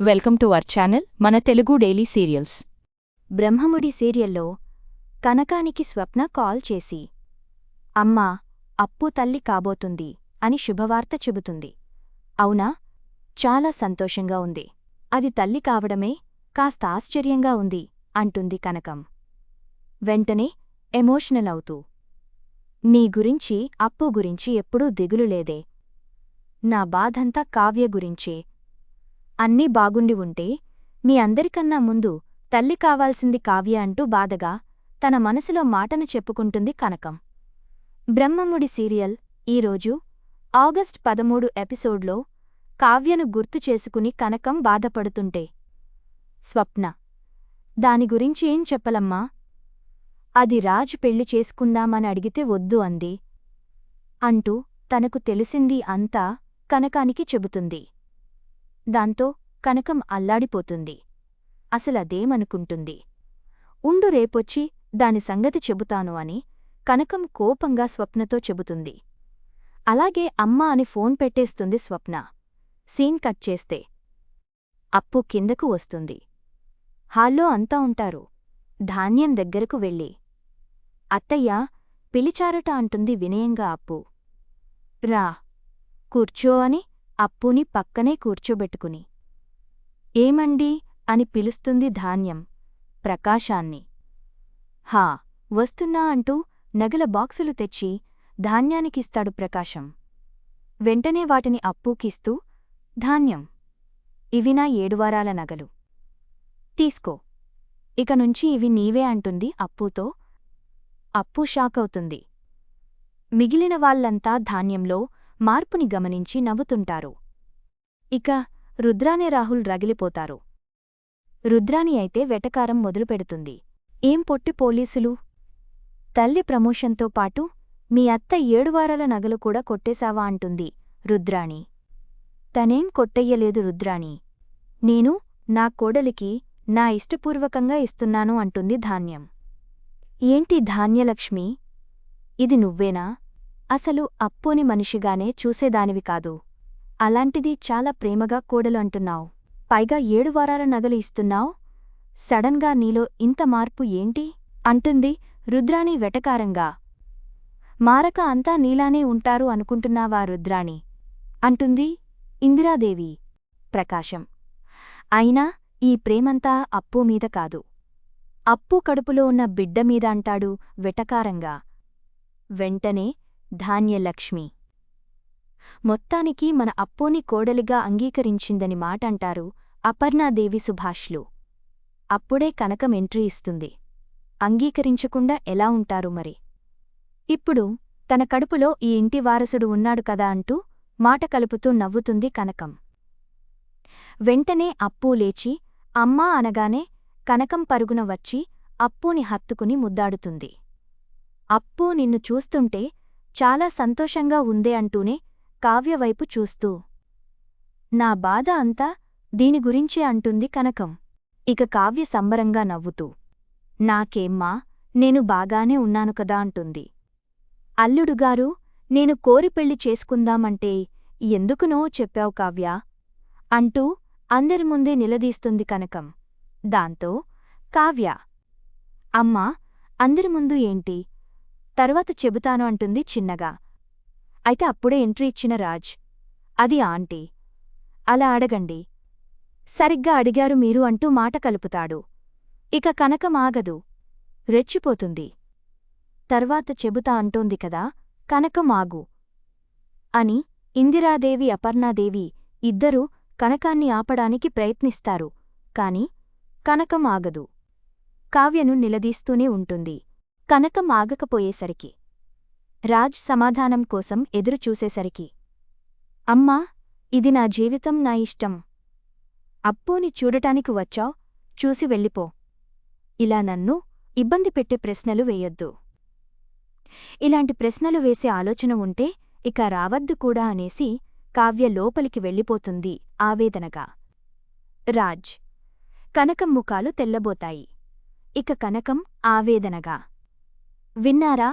Welcome to our channel మన Telugu daily serials. Brahmamudi సీరియల్లో కనకానికి స్వప్న call చేసి అమ్మా అప్పు తల్లి కాబోతుంది అని శుభవార్త చెబుతుంది. అవునా? చాలా సంతోషంగా ఉంది. అది తల్లి కావడమే కాస్త ఆశ్చర్యంగా ఉంది అంటుంది కనకం. వెంటనే ఎమోషనల్ అవుతూ నీ గురించి అప్పు గురించి ఎప్పుడూ దిగులు లేదే. నా బాధంతా కావ్య గురించే అన్నీ బాగుండి ఉంటే మీ అందరికన్నా ముందు తల్లి కావాల్సింది కావ్య అంటూ బాధగా తన మనసులో మాటను చెప్పుకుంటుంది కనకం. బ్రహ్మముడి సీరియల్ ఈరోజు ఆగస్ట్ పదమూడు ఎపిసోడ్లో కావ్యను గుర్తు చేసుకుని కనకం బాధపడుతుంటే. స్వప్న. దాని గురించి ఏం చెప్పలమ్మా? అది రాజు పెళ్ళి చేసుకుందామని అడిగితే వద్దు అంది. అంటూ తనకు తెలిసింది అంతా కనకానికి చెబుతుంది. దాంతో కనకం అల్లాడిపోతుంది. అసలదేమనుకుంటుంది? ఉండు రేపొచ్చి దాని సంగతి చెబుతాను అని కనకం కోపంగా స్వప్నతో చెబుతుంది. అలాగే అమ్మ అని ఫోన్ పెట్టేస్తుంది స్వప్న. సీన్ కట్ చేస్తే అప్పు కిందకు వస్తుంది. హాల్లో అంతా ఉంటారు. ధాన్యం దగ్గరకు వెళ్ళి. అత్తయ్య పిలిచారట అంటుంది వినయంగా అప్పు. రా కూర్చో అని అప్పుని పక్కనే కూర్చోబెట్టుకుని. ఏమండీ? అని పిలుస్తుంది ధాన్యం ప్రకాశాన్ని. హా వస్తున్నా అంటూ నగల బాక్సులు తెచ్చి ధాన్యానికిస్తాడు ప్రకాశం. వెంటనే వాటిని అప్పూకిస్తూ ధాన్యం ఇవి నా ఏడువారాల నగలు. తీసుకో ఇక నుంచి ఇవి నీవే అంటుంది అప్పుతో. అప్పు షాకవుతుంది. మిగిలిన వాళ్ళంతా ధాన్యంలో మార్పుని గమనించి నవ్వుతుంటారు. ఇక రుద్రానే రాహుల్ రగిలిపోతారు. రుద్రాని అయితే వెటకారం మొదలుపెడుతుంది. ఏం పొట్టి పోలీసులు? తల్లి ప్రమోషన్తో పాటు మీ అత్త ఏడువారాల నగలు కూడా కొట్టేశావా అంటుంది రుద్రాణి. తనేం కొట్టెయ్యలేదు రుద్రాణి. నేను నా కోడలికి నా ఇష్టపూర్వకంగా ఇస్తున్నాను అంటుంది ధాన్యం. ఏంటి ధాన్యలక్ష్మి? ఇది నువ్వేనా? అసలు అప్పుని మనిషిగానే చూసేదానివి కాదు. అలాంటిది చాలా ప్రేమగా కోడలు అంటున్నావు. పైగా ఏడు వారాల నగలు ఇస్తున్నావు. సడన్గా నీలో ఇంత మార్పు ఏంటి? అంటుంది రుద్రాణి వెటకారంగా. మారక అంతా నీలానే ఉంటారు అనుకుంటున్నావా రుద్రాణి? అంటుంది ఇందిరాదేవి. ప్రకాశం. అయినా ఈ ప్రేమంతా అప్పు మీద కాదు. అప్పు కడుపులో ఉన్న బిడ్డ మీద అంటాడు వెటకారంగా. వెంటనే ధాన్యలక్ష్మి. మొత్తానికి మన అప్పోని కోడలిగా అంగీకరించిందని మాటంటారు అపర్ణాదేవి సుభాష్లు. అప్పుడే కనకం ఎంట్రీ ఇస్తుంది. అంగీకరించకుండా ఎలా ఉంటారు మరి? ఇప్పుడు తన కడుపులో ఈ ఇంటి వారసుడు ఉన్నాడు కదా అంటూ మాట కలుపుతూ నవ్వుతుంది కనకం. వెంటనే అప్పూ లేచి అమ్మా అనగానే కనకం పరుగున వచ్చి అప్పూని హత్తుకుని ముద్దాడుతుంది. అప్పూ నిన్ను చూస్తుంటే చాలా సంతోషంగా ఉందే అంటూనే కావ్యవైపు చూస్తూ. నా బాధ అంతా దీని గురించే అంటుంది కనకం. ఇక కావ్య సంబరంగా నవ్వుతూ. నాకేమ్మా నేను బాగానే ఉన్నాను కదా అంటుంది. అల్లుడుగారు నేను కోరి పెళ్ళి చేసుకుందామంటే ఎందుకునో చెప్పావు కావ్యా అంటూ అందరి ముందే నిలదీస్తుంది కనకం. దాంతో కావ్య అమ్మా అందరి ముందు ఏంటి? తర్వాత చెబుతాను అంటుంది చిన్నగా. అయితే అప్పుడే ఎంట్రీ ఇచ్చిన రాజ్. అది ఆంటీ. అలా అడగండి. సరిగ్గా అడిగారు మీరు అంటూ మాట కలుపుతాడు. ఇక కనకం ఆగదు రెచ్చిపోతుంది. తర్వాత చెబుతా అంటోంది కదా కనకం ఆగు అని ఇందిరాదేవి అపర్ణాదేవి ఇద్దరూ కనకాన్ని ఆపడానికి ప్రయత్నిస్తారు. కాని కనకం ఆగదు కావ్యను నిలదీస్తూనే ఉంటుంది. కనకం ఆగకపోయేసరికి. రాజ్ సమాధానం కోసం ఎదురుచూసేసరికి. అమ్మా ఇది నా జీవితం నా ఇష్టం. అప్పూని చూడటానికి వచ్చావ్? చూసి వెళ్ళిపో. ఇలా నన్ను ఇబ్బంది పెట్టే ప్రశ్నలు వేయొద్దు. ఇలాంటి ప్రశ్నలు వేసే ఆలోచన ఉంటే ఇక రావద్దు కూడా అనేసి కావ్య లోపలికి వెళ్ళిపోతుంది ఆవేదనగా. రాజ్ కనకం ముఖాలు తెల్లబోతాయి. ఇక కనకం ఆవేదనగా. విన్నారా?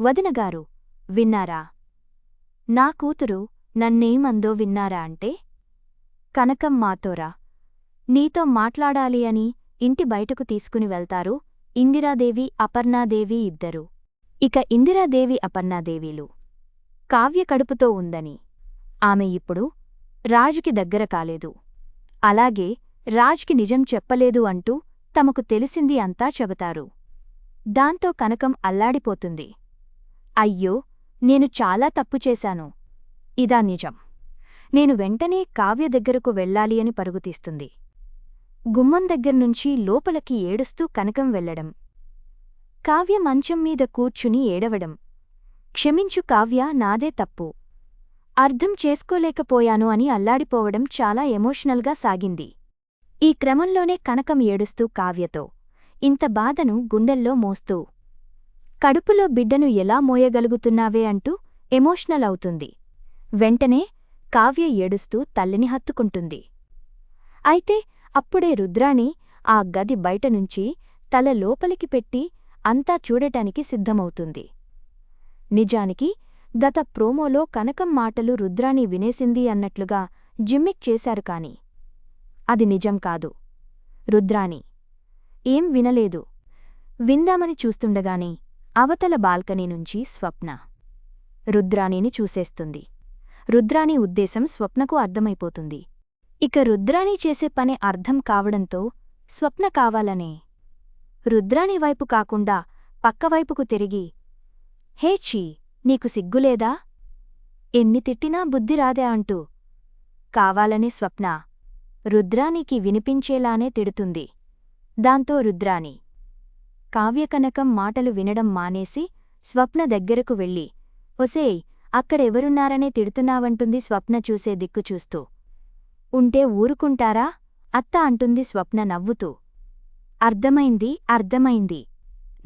వదినగారు విన్నారా? నా కూతురు నన్నేమందో విన్నారా అంటే కనకం మాతోరా నీతో మాట్లాడాలి అని ఇంటి బయటకు తీసుకుని వెళ్తారు ఇందిరాదేవి అపర్ణాదేవి ఇద్దరు. ఇక ఇందిరాదేవి అపర్ణాదేవీలు కావ్య కడుపుతో ఉందని. ఆమె ఇప్పుడు రాజుకి దగ్గర కాలేదు. అలాగే రాజ్కి నిజం చెప్పలేదు అంటూ తమకు తెలిసింది అంతా చెబుతారు. దాంతో కనకం అల్లాడిపోతుంది. అయ్యో నేను చాలా తప్పు చేశాను. ఇదా నిజం. నేను వెంటనే కావ్య దగ్గరకు వెళ్ళాలి అని పరుగుతీస్తుంది. గుమ్మం దగ్గర్నుంచి లోపలకి ఏడుస్తూ కనకం వెళ్ళడం కావ్య మంచం మీద కూర్చుని ఏడవడం. క్షమించు కావ్య నాదే తప్పు. అర్థం చేసుకోలేకపోయాను అని అల్లాడిపోవడం చాలా ఎమోషనల్గా సాగింది. ఈ క్రమంలోనే కనకం ఏడుస్తూ కావ్యతో ఇంత బాధను గుండెల్లో మోస్తూ. కడుపులో బిడ్డను ఎలా మోయగలుగుతున్నావే అంటూ ఎమోషనల్ అవుతుంది. వెంటనే కావ్య ఏడుస్తూ తల్లిని హత్తుకుంటుంది. అయితే అప్పుడే రుద్రాణి ఆ గది బయటనుంచి తల లోపలికి పెట్టి అంతా చూడటానికి సిద్ధమవుతుంది. నిజానికి గత ప్రోమోలో కనకం మాటలు రుద్రాణి వినేసింది అన్నట్లుగా జిమ్మిక్ చేశారు కాని. అది నిజం కాదు. రుద్రాణి ఏం వినలేదు. విందామని చూస్తుండగానే అవతల బాల్కనీ నుంచి స్వప్న. రుద్రాణిని చూసేస్తుంది. రుద్రాణి ఉద్దేశం స్వప్నకు అర్థమైపోతుంది. ఇక రుద్రాణి చేసే పని అర్థం కావడంతో స్వప్న కావాలనే. రుద్రాణి వైపు కాకుండా పక్కవైపుకు తిరిగి హే చీ నీకు సిగ్గులేదా? ఎన్ని తిట్టినా బుద్ధి రాదే అంటూ కావాలనే స్వప్న. రుద్రానికి వినిపించేలానే తిడుతుంది. దాంతో రుద్రాని కావ్యకనకం మాటలు వినడం మానేసి స్వప్న దగ్గరకు వెళ్ళి ఒసేయ్ అక్కడెవరున్నారనే తిడుతున్నావంటుంది స్వప్న చూసే దిక్కు చూస్తూ. ఉంటే ఊరుకుంటారా? అత్త అంటుంది స్వప్న నవ్వుతూ. అర్థమైంది అర్థమైంది.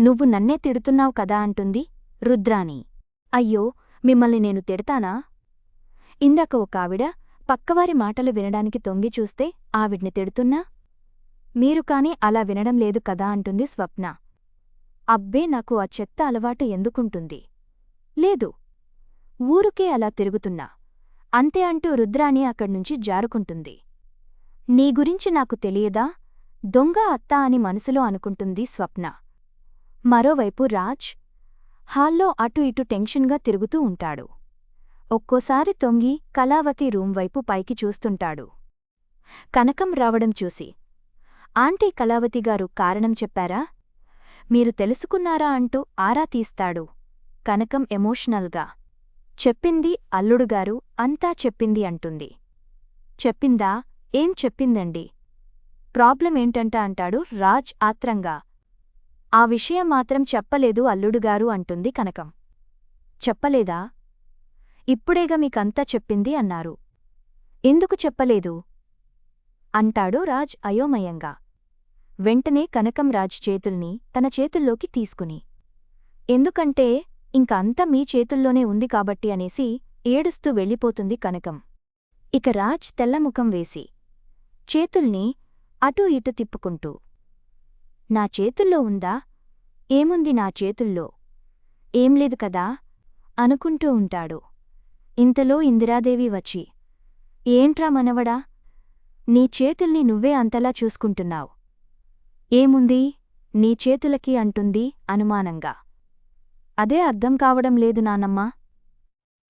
నువ్వు నన్నే తిడుతున్నావు కదా అంటుంది రుద్రాణి. అయ్యో మిమ్మల్ని నేను తిడతానా? ఇందాక ఒక ఆవిడ పక్కవారి మాటలు వినడానికి తొంగి చూస్తే ఆవిడ్ని తిడుతున్నా? మీరు కాని అలా వినడం లేదు కదా అంటుంది స్వప్న. అబ్బే నాకు ఆ చెత్త అలవాటు ఎందుకుంటుంది? లేదు. ఊరుకే అలా తిరుగుతున్నా. అంతే అంటూ రుద్రాణి అక్కడ్నుంచి జారుకుంటుంది. నీ గురించి నాకు తెలియదా? దొంగ అత్త అని మనసులో అనుకుంటుంది స్వప్న. మరోవైపు రాజ్ హాల్లో అటు ఇటు టెన్షన్గా తిరుగుతూ ఉంటాడు. ఒక్కోసారి తొంగి కళావతి రూంవైపు పైకి చూస్తుంటాడు. కనకం రావడం చూసి ఆంటీ కళావతిగారు కారణం చెప్పారా? మీరు తెలుసుకున్నారా అంటూ ఆరా తీస్తాడు కనకం ఎమోషనల్గా. చెప్పింది అల్లుడుగారు అంతా చెప్పింది అంటుంది. చెప్పిందా? ఏం చెప్పిందండి? ప్రాబ్లం ఏంటంట అంటాడు రాజ్ ఆత్రంగా. ఆ విషయం మాత్రం చెప్పలేదు అల్లుడుగారు అంటుంది కనకం. చెప్పలేదా? ఇప్పుడేగా మీకంతా చెప్పింది అన్నారు. ఎందుకు చెప్పలేదు? అంటాడు రాజ్ అయోమయంగా. వెంటనే కనకం రాజ్ చేతుల్ని తన చేతుల్లోకి తీసుకుని ఎందుకంటే ఇంక అంతా మీ చేతుల్లోనే ఉంది కాబట్టి అనేసి ఏడుస్తూ వెళ్ళిపోతుంది కనకం. ఇక రాజ్ తెల్లముఖం వేసి చేతుల్ని అటూ ఇటు తిప్పుకుంటూ నా చేతుల్లో ఉందా? ఏముంది నా చేతుల్లో? ఏం లేదు కదా అనుకుంటూ ఉంటాడు. ఇంతలో ఇందిరాదేవి వచ్చి ఏంట్రా మనవడా? నీ చేతుల్ని నువ్వే అంతలా చూసుకుంటున్నావు. ఏముంది? నీ చేతులకి అంటుంది అనుమానంగా. అదే అర్థం కావడం లేదు నానమ్మా.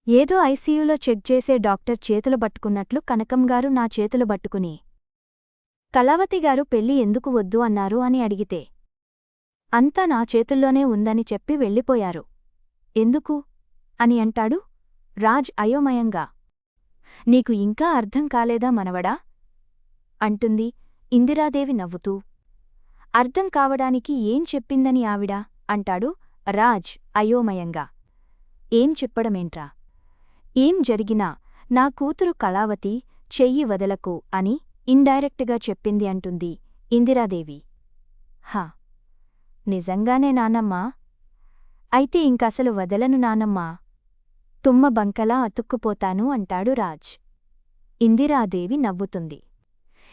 ఏదో ఐసీయూలో చెక్ చేసే డాక్టర్ చేతులు పట్టుకున్నట్లు కనకంగారు నా చేతులు పట్టుకుని. కళావతిగారు పెళ్ళి ఎందుకు వద్దు అన్నారు అని అడిగితే. అంతా నా చేతుల్లోనే ఉందని చెప్పి వెళ్ళిపోయారు. ఎందుకు? అని అంటాడు రాజ్ అయోమయంగా. నీకు ఇంకా అర్థం కాలేదా మనవడా? అంటుంది ఇందిరాదేవి నవ్వుతూ. అర్థం కావడానికి ఏం చెప్పిందని ఆవిడ? అంటాడు రాజ్ అయోమయంగా. ఏం చెప్పడమేంట్రా? ఏం జరిగినా నా కూతురు కళావతి చెయ్యి వదలకు అని ఇండైరెక్ట్గా చెప్పింది అంటుంది ఇందిరాదేవి. హా నిజంగానే నానమ్మా? అయితే ఇంకసలు వదలను నానమ్మా? తుమ్మ బంకలా అతుక్కుపోతాను అంటాడు రాజ్. ఇందిరాదేవి నవ్వుతుంది.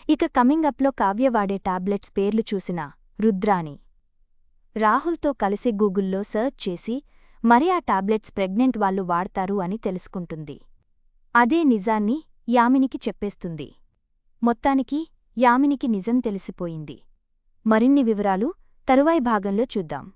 ఇక కమింగ్ అప్లో కావ్య వాడే టాబ్లెట్స్ పేర్లు చూసిన రుద్రాణి. రాహుల్తో కలిసి గూగుల్లో సర్చ్ చేసి మరి ఆ టాబ్లెట్స్ ప్రెగ్నెంట్ వాళ్ళు వాడతారు అని తెలుసుకుంటుంది. అదే నిజాన్ని యామినికి చెప్పేస్తుంది. మొత్తానికి యామినికి నిజం తెలిసిపోయింది. మరిన్ని వివరాలు తరువాయి భాగంలో చూద్దాం.